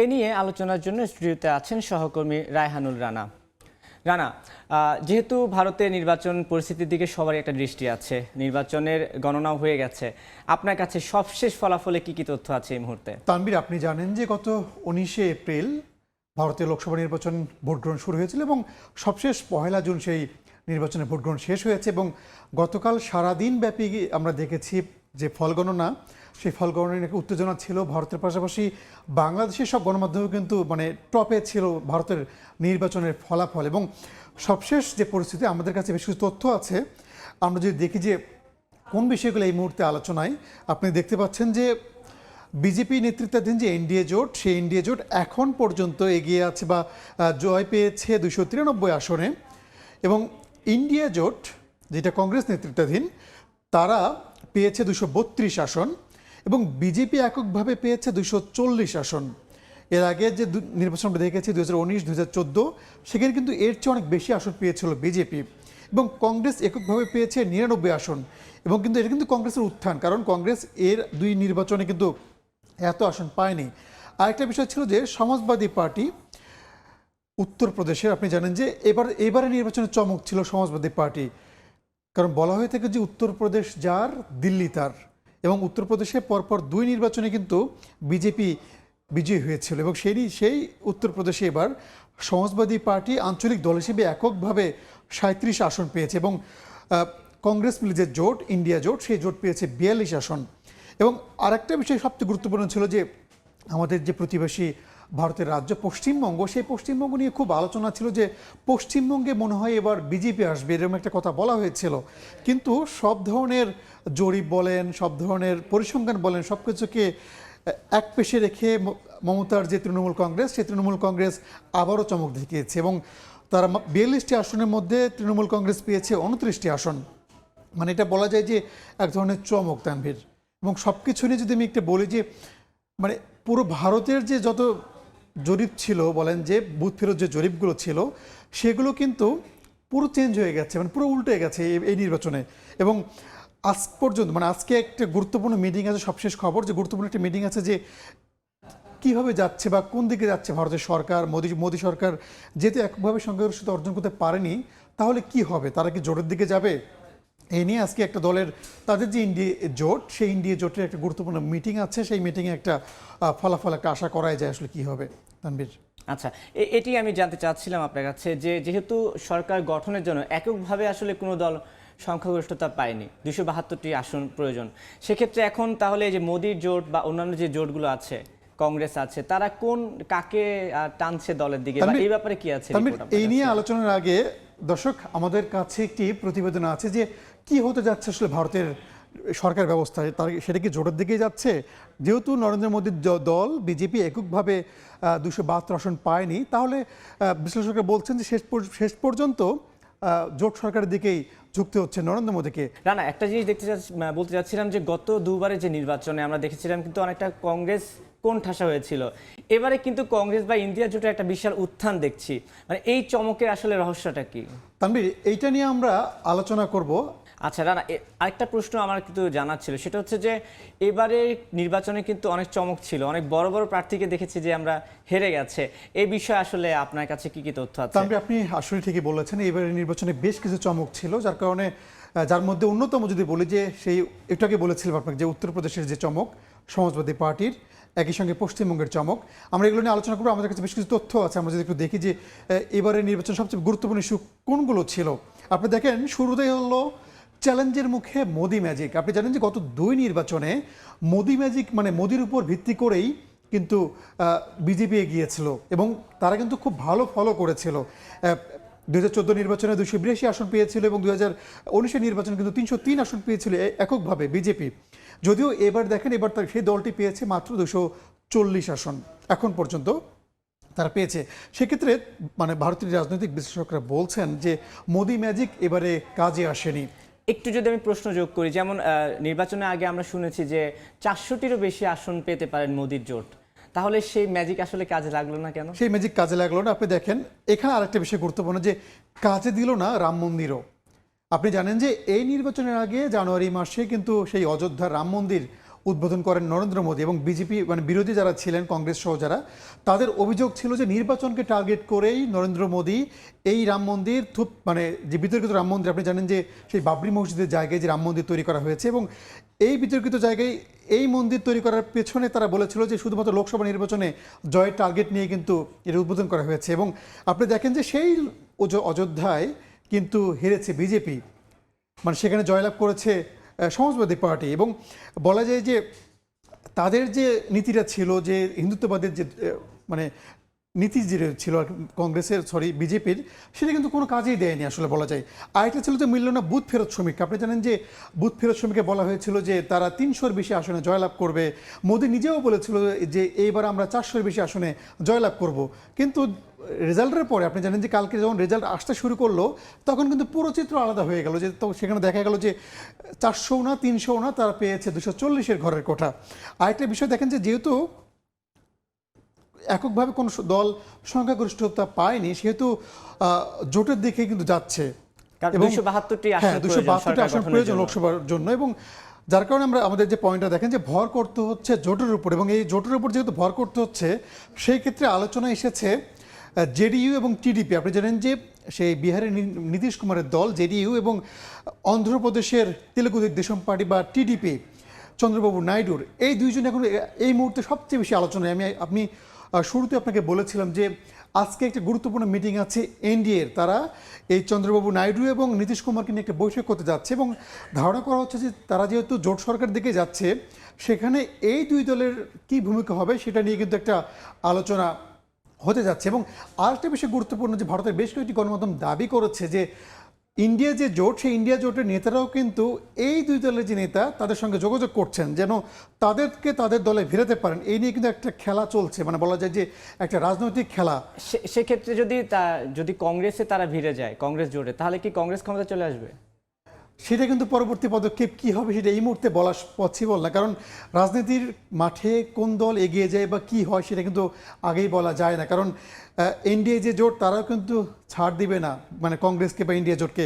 এ নিয়ে আলোচনার জন্য স্টুডিওতে আছেন সহকর্মী রায়হানুল রানা। রানা যেহেতু ভারতের নির্বাচন পরিস্থিতির দিকে সবারই একটা দৃষ্টি আছে, নির্বাচনের গণনাও হয়ে গেছে, আপনার কাছে সবশেষ ফলাফলে কি কি তথ্য আছে এই মুহূর্তে? তানবীর আপনি জানেন যে গত উনিশে এপ্রিল ভারতীয় লোকসভা নির্বাচন ভোট গ্রহণ শুরু হয়েছিল এবং সবশেষ পহেলা জুন সেই নির্বাচনে ভোট গ্রহণ শেষ হয়েছে এবং গতকাল সারাদিন ব্যাপী আমরা দেখেছি যে ফল গণনা সেই ফল গণনায় নাকি উত্তেজনা ছিল ভারতের পাশাপাশি বাংলাদেশের সব গণমাধ্যমেও কিন্তু মানে টপে ছিল ভারতের নির্বাচনের ফলাফল। এবং সবশেষ যে পরিস্থিতি, আমাদের কাছে বেশ কিছু তথ্য আছে। আমরা যদি দেখি যে কোন বিষয়গুলো এই মুহূর্তে আলোচনায়, আপনি দেখতে পাচ্ছেন যে বিজেপি নেতৃত্বাধীন যে এনডিএ জোট, সেই এনডিএ জোট এখন পর্যন্ত এগিয়ে আছে বা জয় পেয়েছে দুশো তিরানব্বই আসনে। এবং ইন্ডিয়া জোট, যেটা কংগ্রেস নেতৃত্বাধীন, তারা পেয়েছে দুশো বত্রিশ আসন। এবং বিজেপি এককভাবে পেয়েছে দুশো চল্লিশ আসন। এর আগে যে নির্বাচন দেখেছি দু হাজার উনিশ দু হাজার সেখানে কিন্তু এর চেয়ে অনেক বেশি আসন পেয়েছিল বিজেপি এবং কংগ্রেস এককভাবে পেয়েছে নিরানব্বই আসন এবং কিন্তু এটা কিন্তু কংগ্রেসের উত্থান, কারণ কংগ্রেস এর দুই নির্বাচনে কিন্তু এত আসন পায়নি। আরেকটা বিষয় ছিল যে সমাজবাদী পার্টি উত্তরপ্রদেশের, আপনি জানেন যে এবার, এবারে নির্বাচনে চমক ছিল সমাজবাদী পার্টি। কারণ বলা হয়ে থাকে যে উত্তরপ্রদেশ যার, দিল্লি তার। এবং উত্তরপ্রদেশে পরপর দুই নির্বাচনে কিন্তু বিজেপি বিজয়ী হয়েছিল এবং সেই সেই উত্তরপ্রদেশে এবার সমাজবাদী পার্টি আঞ্চলিক দল হিসেবে এককভাবে সাঁত্রিশ আসন পেয়েছে এবং কংগ্রেস মিলে যে জোট, ইন্ডিয়া জোট, সেই জোট পেয়েছে বিয়াল্লিশ আসন। এবং আরেকটা বিষয় সবচেয়ে গুরুত্বপূর্ণ ছিল যে আমাদের যে প্রতিবেশী ভারতের রাজ্য পশ্চিমবঙ্গ। সেই পশ্চিমবঙ্গ নিয়ে খুব আলোচনা ছিল যে পশ্চিমবঙ্গে মনে হয় এবার বিজেপি আসবে, এরকম একটা কথা বলা হয়েছিল। কিন্তু সব ধরনের জরিপ বলেন, সব ধরনের পরিসংখ্যান বলেন, সব কিছুকে এক পেশে রেখে মমতার যে তৃণমূল কংগ্রেস, সেই তৃণমূল কংগ্রেস আবারও চমক দেখিয়েছে এবং তারা বিয়াল্লিশটি আসনের মধ্যে তৃণমূল কংগ্রেস পেয়েছে উনত্রিশটি আসন। মানে এটা বলা যায় যে এক ধরনের চমক তানভীর। এবং সব কিছু নিয়ে যদি আমি একটা বলি যে মানে পুরো ভারতের যে যত জরিপ ছিল, বলেন যে বুথ ফেরত যে জরিপগুলো ছিল, সেগুলো কিন্তু পুরো চেঞ্জ হয়ে গেছে মানে পুরো উল্টে গেছে এই- নির্বাচনে। এবং আজ পর্যন্ত মানে আজকে একটা গুরুত্বপূর্ণ মিটিং আছে, সবশেষ খবর, যে গুরুত্বপূর্ণ একটা মিটিং আছে যে কীভাবে যাচ্ছে বা কোন দিকে যাচ্ছে ভারতের সরকার, মোদী মোদী সরকার যেহেতু একভাবে সংখ্যাগরিষ্ঠতা অর্জন করতে পারেনি, তাহলে কি হবে? তারা কি জোটের দিকে যাবে? এই নিয়ে আজকে একটা দলের, তাদের যে ইন্ডিয়া জোট, সেই ইন্ডিয়া জোটের একটা গুরুত্বপূর্ণ মিটিং আছে, সেই মিটিংয়ে একটা ফলাফল, একটা আশা করাই যায় আসলে কি হবে। তানবীর আচ্ছা এটি আমি জানতে চাচ্ছিলাম আপনার কাছে যে যেহেতু সরকার গঠনের জন্য এককভাবে আসলে কোনো দল সংখ্যাগরিষ্ঠতা পায়নি দুশো বাহাত্তরটি আসন প্রয়োজন সেক্ষেত্রে এখন তাহলে এই যে মোদির জোট বা অন্যান্য যে জোটগুলো আছে কংগ্রেস আছে তারা কোন কাকে টানছে দলের দিকে এই ব্যাপারে কি আছে এই নিয়ে আলোচনার আগে দর্শক আমাদের কাছে একটি প্রতিবেদন আছে যে কি হতে যাচ্ছে আসলে ভারতের সরকার ব্যবস্থা তার সেটা কি জোটের দিকে যাচ্ছে? যেহেতু নরেন্দ্র মোদীর দল বিজেপি এককভাবে দুশো বাহাত্তর আসন পায়নি তাহলে বিশ্লেষকরা বলছেন যে শেষ শেষ পর্যন্ত জোট সরকারের দিকেই ঝুঁকতে হচ্ছে নরেন্দ্র মোদীকে। না না একটা জিনিস দেখতে চাচ্ছি- বলতে চাচ্ছিলাম যে গত দুবারের যে নির্বাচনে আমরা দেখেছিলাম কিন্তু অনেকটা কংগ্রেস কোন ঠাসা হয়েছিল। এবারে কিন্তু কংগ্রেস বা ইন্ডিয়া জোটের একটা বিশাল উত্থান দেখছি। মানে এই চমকের আসলে রহস্যটা কি? তানভীর এইটা নিয়ে আমরা আলোচনা করব। আচ্ছা রানা আরেকটা প্রশ্ন আমার কিন্তু জানার ছিল। সেটা হচ্ছে যে এবারে নির্বাচনে কিন্তু অনেক চমক ছিল। অনেক বড় বড় প্রার্থীকে দেখেছি যে আমরা হেরে গেছে। এই বিষয়ে আসলে আপনার কাছে কি কি তথ্য আছে? তানভীর আপনি আসলে ঠিকই বলেছেন, এবারের নির্বাচনে বেশ কিছু চমক ছিল, যার কারণে যার মধ্যে অন্যতম যদি বলি যে, সেই এটাকে বলেছিলাম আপনাকে যে, উত্তরপ্রদেশের যে চমক, সমাজবাদী পার্টির, একই সঙ্গে পশ্চিমবঙ্গের চমক। আমরা এগুলো নিয়ে আলোচনা করব, আমাদের কাছে বেশ কিছু তথ্য আছে, আমরা যদি একটু দেখি যে এবারের নির্বাচন সবচেয়ে গুরুত্বপূর্ণ ইস্যু কোনগুলো ছিল? আপনি দেখেন, শুরুতেই হলো চ্যালেঞ্জের মুখে মোদি ম্যাজিক আপনি জানেন যে গত দুই নির্বাচনে মোদি ম্যাজিক মানে মোদির উপর ভিত্তি করেই কিন্তু বিজেপি এগিয়েছিল এবং তারা কিন্তু খুব ভালো ফলো করেছিল। দু হাজার চোদ্দ নির্বাচনে দুশো বিরাশি আসন পেয়েছিল এবং দু হাজার উনিশের নির্বাচনে কিন্তু তিনশো তিন আসন পেয়েছিল এককভাবে বিজেপি। যদিও এবার দেখেন, এবার তার সেই দলটি পেয়েছে মাত্র দুশো চল্লিশ আসন। এখন পর্যন্ত তারা পেয়েছে। সেক্ষেত্রে মানে ভারতীয় রাজনৈতিক বিশ্লেষকরা বলছেন যে মোদি ম্যাজিক এবারে কাজে আসেনি। একটু যদি আমি প্রশ্ন যোগ করি, যেমন নির্বাচনে আগে আমরা শুনেছি যে চারশোটিরও বেশি আসন পেতে পারেন মোদির জোট। তাহলে সেই ম্যাজিক আসলে কাজে লাগল না কেন? সেই ম্যাজিক কাজে লাগল না। আপনি দেখেন, এখানে আরেকটা বিষয় গুরুত্বপূর্ণ যে কাজে দিল না রাম মন্দিরও। আপনি জানেন যে এই নির্বাচনের আগে জানুয়ারি মাসে কিন্তু সেই অযোধ্যার রাম মন্দির উদ্বোধন করেন নরেন্দ্র মোদী এবং বিজেপি মানে বিরোধী যারা ছিলেন কংগ্রেস সহ যারা, তাদের অভিযোগ ছিল যে নির্বাচনকে টার্গেট করেই নরেন্দ্র মোদী এই রাম মন্দির থুপ মানে যে বিতর্কিত রাম মন্দির, আপনি জানেন যে সেই বাবরি মসজিদের জায়গায় যে রাম মন্দির তৈরি করা হয়েছে এবং এই বিতর্কিত জায়গায় এই মন্দির তৈরি করার পেছনে তারা বলেছিল যে শুধুমাত্র লোকসভা নির্বাচনে জয়ের টার্গেট নিয়ে কিন্তু এর উদ্বোধন করা হয়েছে এবং আপনি দেখেন যে সেই অযো- অযোধ্যায় কিন্তু হেরেছে বিজেপি। মানে সেখানে জয়লাভ করেছে সমাজবাদী পার্টি এবং বলা যায় যে তাদের যে নীতিটা ছিল যে হিন্দুত্ববাদের যে মানে নীতি যে ছিল আর কংগ্রেসের সরি বিজেপির, সেটা কিন্তু কোনো কাজেই দেয়নি আসলে বলা যায়। আরেকটা ছিল যে মিলল না বুথ ফেরত শ্রমিক আপনি জানেন যে বুথ ফেরত শ্রমিককে বলা হয়েছিল যে তারা তিনশোর বেশি আসনে জয়লাভ করবে। মোদী নিজেও বলেছিল যে এইবার আমরা চারশোর বেশি আসনে জয়লাভ করব। কিন্তু রেজাল্টের পরে আপনি জানেন যে কালকে যখন রেজাল্ট আসতে শুরু করল তখন কিন্তু পুরো চিত্র আলাদা হয়ে গেল যে তো সেখানে দেখা গেল যে চারশো না তিনশো না তারা পেয়েছে দুশো চল্লিশের ঘরের কোঠা। আরেকটা বিষয় দেখেন যে যেহেতু এককভাবে কোনো দল সংখ্যাগরিষ্ঠতা পায়নি সেহেতু জোটের দিকে কিন্তু যাচ্ছে। এবং- 272টি আসন হ্যাঁ দুশো বাহাত্তরটি আসন প্রয়োজন লোকসভার জন্য এবং যার কারণে আমরা আমাদের যে পয়েন্টটা দেখেন যে ভর করতে হচ্ছে জোটের উপর এবং এই জোটের উপর যেহেতু ভর করতে হচ্ছে সেই ক্ষেত্রে আলোচনা এসেছে জেডিইউ এবং টিডিপি, আপনি জানেন যে সেই বিহারের নীতিশ কুমারের দল, জেডিইউ এবং অন্ধ্রপ্রদেশের তেলেগু দেশম পার্টি বা টিডিপি, চন্দ্রবাবু নাইডুর, এই দুইজন এখন এই মুহূর্তে সবচেয়ে বেশি আলোচনায়। আমি, আপনি শুরুতে আপনাকে বলেছিলাম যে আজকে একটা গুরুত্বপূর্ণ মিটিং আছে এনডিএর তারা এই চন্দ্রবাবু নাইডু এবং নীতিশ কুমারকে নিয়ে একটা বৈঠক করতে যাচ্ছে এবং ধারণা করা হচ্ছে যে তারা যেহেতু জোট সরকার দিকে যাচ্ছে, সেখানে এই দুই দলের কি ভূমিকা হবে সেটা নিয়ে কিন্তু একটা আলোচনা হতে যাচ্ছে। এবং আরেকটা বিষয় গুরুত্বপূর্ণ যে ভারতের বেশ কয়েকটি গণমাধ্যম দাবি করেছে যে ইন্ডিয়া যে জোট, সেই ইন্ডিয়া জোটের নেতারাও কিন্তু এই দুই দলের যে নেতা, তাদের সঙ্গে যোগাযোগ করছেন যেন তাদেরকে তাদের দলে ফেরাতে পারেন। এই নিয়ে কিন্তু একটা খেলা চলছে। মানে বলা যায় যে একটা রাজনৈতিক খেলা। সেক্ষেত্রে যদি তা, যদি কংগ্রেসে তারা ভিড়ে যায়, কংগ্রেস জোটে, তাহলে কি কংগ্রেস ক্ষমতা চলে আসবে? সেটা কিন্তু পরবর্তী পদক্ষেপ কি হবে সেটা এই মুহূর্তে বলা পসিবল না। কারণ রাজনীতির মাঠে কোন দল এগিয়ে যায় বা কি হয় সেটা কিন্তু আগেই বলা যায় না। কারণ এনডিএ যে জোট তারাও কিন্তু ছাড় দিবে না মানে কংগ্রেসকে বা ইন্ডিয়া জোটকে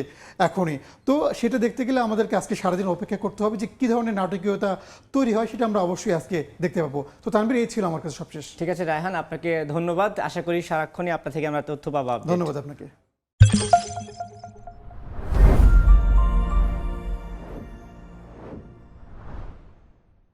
এখনই। তো সেটা দেখতে গেলে আমাদেরকে আজকে সারাদিন অপেক্ষা করতে হবে যে কী ধরনের নাটকীয়তা তৈরি হয় সেটা আমরা অবশ্যই আজকে দেখতে পাবো। তো তানবির এই ছিল আমার কাছে সবশেষ। ঠিক আছে রায়হান আপনাকে ধন্যবাদ। আশা করি সারাক্ষণই আপনার থেকে আমরা তথ্য পাবো ধন্যবাদ আপনাকে।